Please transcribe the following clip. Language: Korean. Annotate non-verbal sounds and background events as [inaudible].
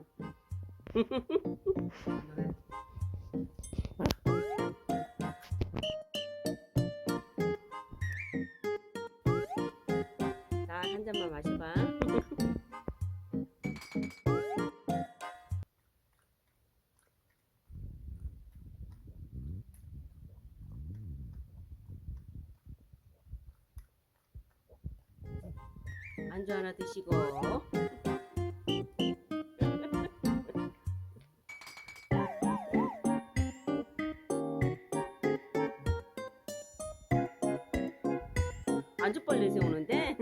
[laughs] 자, 한 잔만 마셔봐. 안주 하나 드시고. 안주빨 내세 오는데?